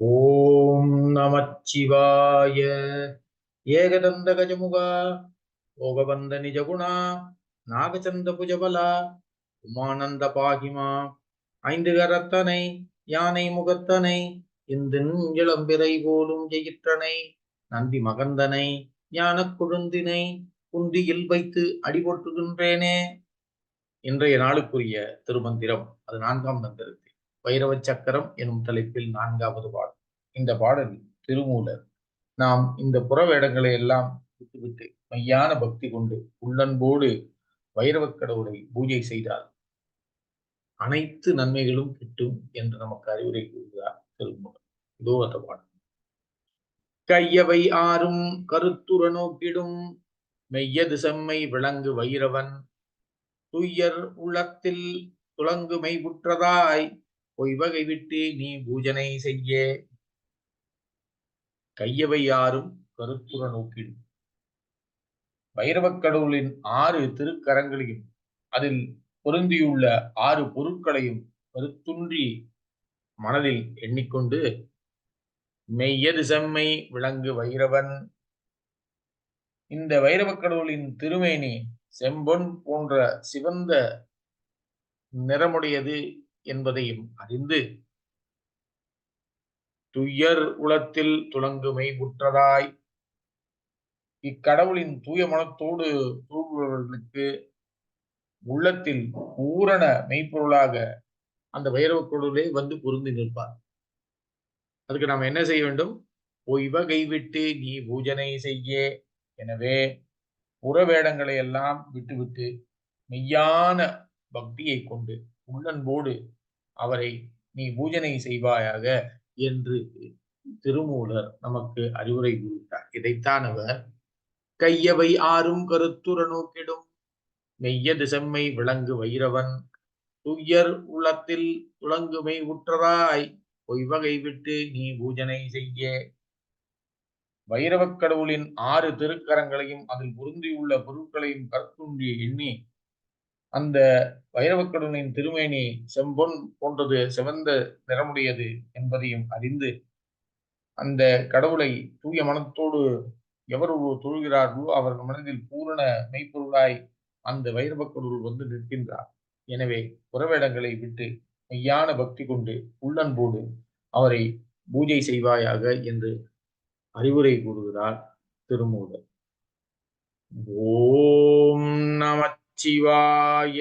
ஓம் நமச்சிவாய. ஏகதந்த கஜமுகா ஓகபந்த நிஜகுணா நாகச்சந்த புஜபலா உமானந்த பாகிமா ஐந்து கரத்தனை யானை முகத்தனை இந்தின் இளம்பிறை போலும் ஜெயிற்றனை நந்தி மகந்தனை ஞானக் குழுந்தினை குந்தியில் வைத்து அடிபொட்டுகின்றேனே. இன்றைய நாளுக்குரிய திருமந்திரம் அது நான்காம் தந்திருக்கு வைரவ சக்கரம் எனும் தலைப்பில் நான்காவது பாடல். இந்த பாடல் திருமூலர் நாம் இந்த புற வேடங்களை எல்லாம் விட்டுவிட்டு மையான பக்தி கொண்டு உள்ளன்போடு வைரவக் கடவுளை பூஜை செய்தால் அனைத்து நன்மைகளும் கிட்டும் என்று நமக்கு அறிவுரை கூறுகிறார் திருமூலர். இதோ அந்த பாடல். கையவை ஆறும் கருத்துர நோக்கிடும் மெய்யது செம்மை விளங்கு வைரவன் துய்யர் உள்ளத்தில் துளங்குமை புற்றதாய் பொய்வகை விட்டு நீ பூஜனை செய்ய. கையவை யாரும் கருத்துர நோக்கிடும் வைரவக் கடவுளின் ஆறு திருக்கரங்களையும் அதில் பொருந்தியுள்ள ஆறு பொருட்களையும் கருத்துன்றி மனதில் எண்ணிக்கொண்டு மெய்யது செம்மை விளங்கு வைரவன். இந்த வைரவக்கடவுளின் திருமேனி செம்பொன் போன்ற சிவந்த நிறமுடையது என்பதையும் அறிந்து துயர் உளத்தில் துளங்குமை முற்றதாய். இக்கடவுளின் தூய மனத்தோடு தூங்குபவர்களுக்கு உள்ளத்தில் பூரண மெய்ப்பொருளாக அந்த வைரவ கடவுளே வந்து பொருந்தி நிற்பார். அதுக்கு நாம் என்ன செய்ய வேண்டும்? பொய்வ கைவிட்டு நீ பூஜனை செய்ய. எனவே புற வேடங்களை எல்லாம் விட்டுவிட்டு மெய்யான பக்தியை கொண்டு உள்ளன்போடு அவரை நீ பூஜனை செய்வாயாக என்று திருமூலர் நமக்கு அறிவுரை கூறுகிறார் இதைத்தான் அவர் கையவை ஆறும் கருத்துர நோக்கிடும். மெய்யது செம்மை விளங்கு வைரவன். துயர் உள்ளத்தில் துளங்குமை உற்றதாய் பொய்வகை விட்டு நீ பூஜனை செய்ய. வைரவக் கடவுளின் ஆறு திருக்கரங்களையும் அதில் பொருந்தியுள்ள பொருட்களையும் கற்குண்டி எண்ணி அந்த வைரவக்கடனின் திருமேனி செம்பொன் போன்றது சிவந்த நிறமுடையது என்பதையும் அறிந்து அந்த கடவுளை தூய மனத்தோடு எவர் தொழுகிறார்களோ அவர்கள் மனதில் பூரண மெய்ப்பொருளாய் அந்த வைரவக்கடவுள் வந்து நிற்கின்றார். எனவே புறவேடங்களை விட்டு மெய்யான பக்தி கொண்டு உள்ளன்போடு அவரை பூஜை செய்வாயாக என்று அறிவுரை கூறுகிறார் திருமூலர். சிவாய